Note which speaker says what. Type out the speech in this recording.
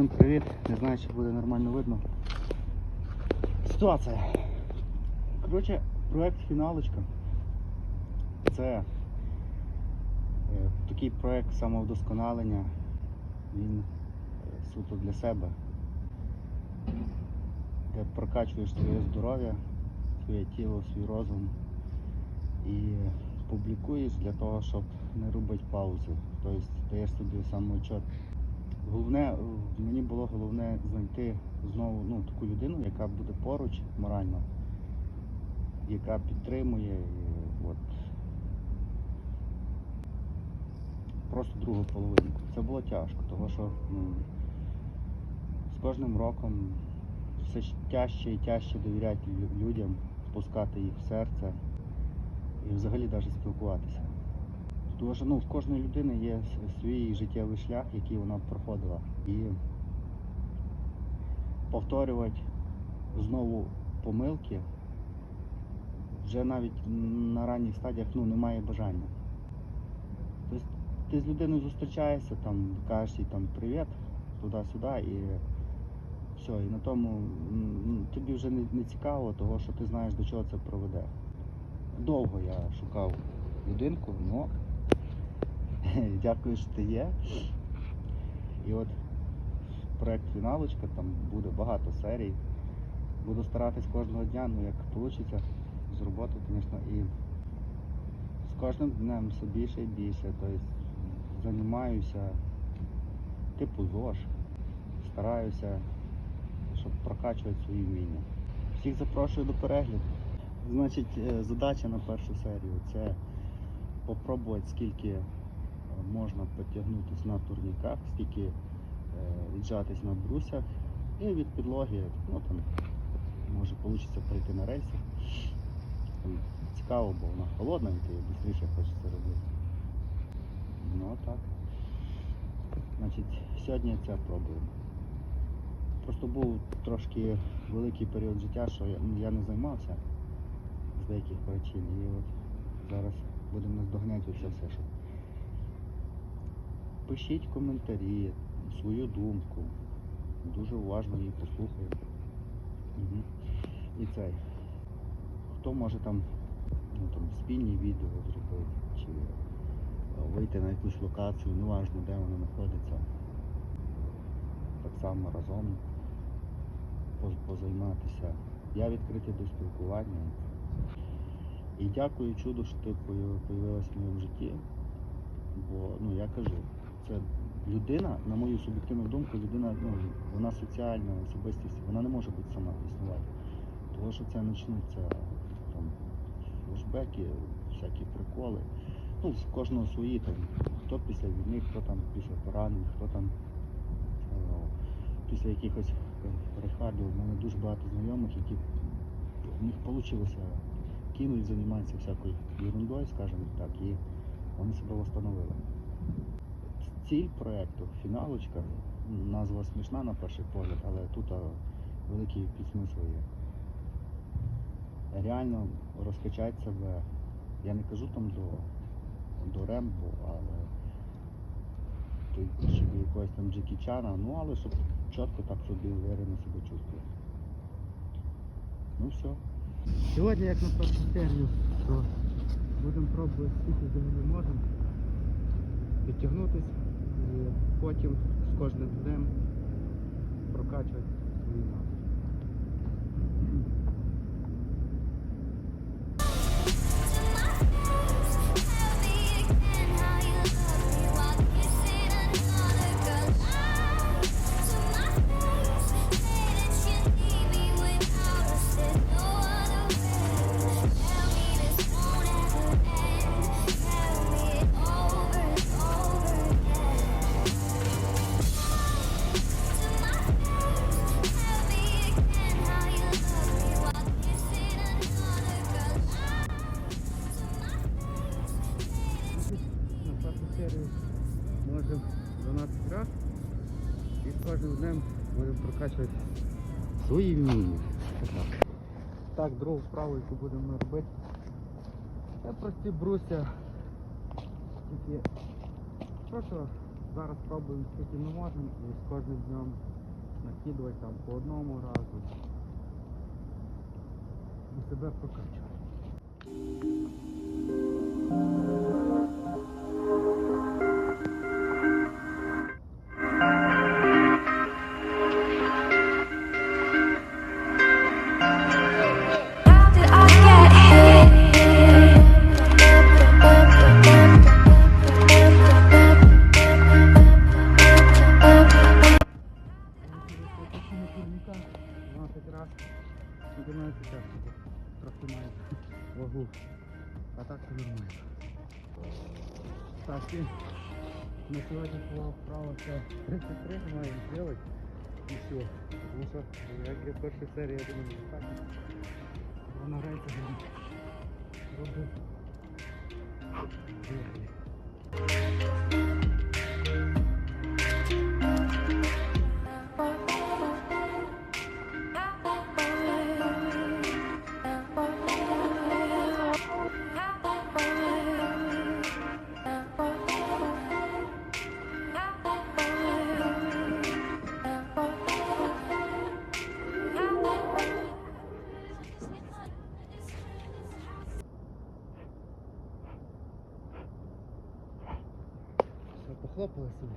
Speaker 1: Всім привіт! Не знаю, чи буде нормально видно. Ситуація. Коротше, проект фіналочка. Це е, такий проект самовдосконалення. Він е, суто для себе. Де прокачуєш своє здоров'я, своє тіло, свій розум і публікуєш для того, щоб не робити паузи. Тобто даєш собі самоотчет. Головне, е, мені було головне знайти знову ну, таку людину, яка буде поруч морально, яка підтримує. І, от, просто другу половинку. Це було тяжко, тому що ну, з кожним роком все тяжче і тяжче довіряти людям, впускати їх в серце і взагалі навіть спілкуватися. Тому що ну, в кожної людини є свій життєвий шлях, який вона проходила. І повторювати знову помилки вже навіть на ранніх стадіях ну, немає бажання. Тобто ти з людиною зустрічаєшся, там, кажеш їй там привіт, туди-сюди і все, і на тому тобі вже не, не цікаво, того що ти знаєш, до чого це проведе. Довго я шукав людинку, але дякую, що ти є. І от проект фіналочка, там буде багато серій. Буду старатись кожного дня, ну як вийде, з роботи, звісно, і з кожним днем все більше і більше. Тобто займаюся типу ЗОЖ, стараюся, щоб прокачувати свої вміння. Всіх запрошую до перегляду. Значить, е, задача на першу серію це попробувати скільки можна підтягнутися на турніках, скільки е, віджатись на брусях і від підлоги, ну там може вийде прийти на рейси. Там цікаво, бо вона холодна, і ти швидше хочеться робити. Ну так. Значить, сьогодні це пробуємо. Просто був трошки великий період життя, що я, ну, не займався з деяких причин. І от зараз будемо наздогняти це все, що. Пишіть коментарі, свою думку. Дуже уважно її послухаю. Угу. І цей. Хто може там, ну, там спільні відео зробити, чи е, вийти на якусь локацію, неважно де вона знаходиться. Так само разом позайматися. Я відкритий до спілкування. І дякую чуду, що ти появилась в моєму житті. Бо ну я кажу, це людина, на мою суб'єктивну думку, людина, ну, вона соціальна особистість, вона не може бути сама існувати. Тому що це почнуться там флешбеки, всякі приколи. Ну, в кожного свої там, хто після війни, хто там після поранень, хто там е, після якихось е. У мене дуже багато знайомих, які в них вийшло кинуть, займатися всякою ерундою, скажімо так, і вони себе встановили. Ціль проєкту, фіналочка, назва смішна на перший погляд, але тут великий підсмисл є. Реально розкачати себе, я не кажу там до, до Рембо, але той, щоб якогось там Джекі Чана, ну але щоб чітко так собі уверено себе чувствувати. Ну все. Сьогодні, як на першу серію, то будемо пробувати скільки взагалі можемо підтягнутися потім з кожним днем прокачувати можемо 12 разів і з кожним днем будемо прокачувати свої вміння. Так. Так, другу яку будемо робити. Це прості брусся. Тільки просто Зараз пробуємо скільки ми можемо і з кожним днем накидувати там по одному разу. І себе прокачувати.
Speaker 2: штука,
Speaker 1: 12 раз, 11 раз трохи має вагу. А так то нормально. Так, на сьогодні вправо це 33 маємо зробити. І все. Тому що як для першої серії, я думаю, що так. Вона грається робить. Робить. Похлопали собі.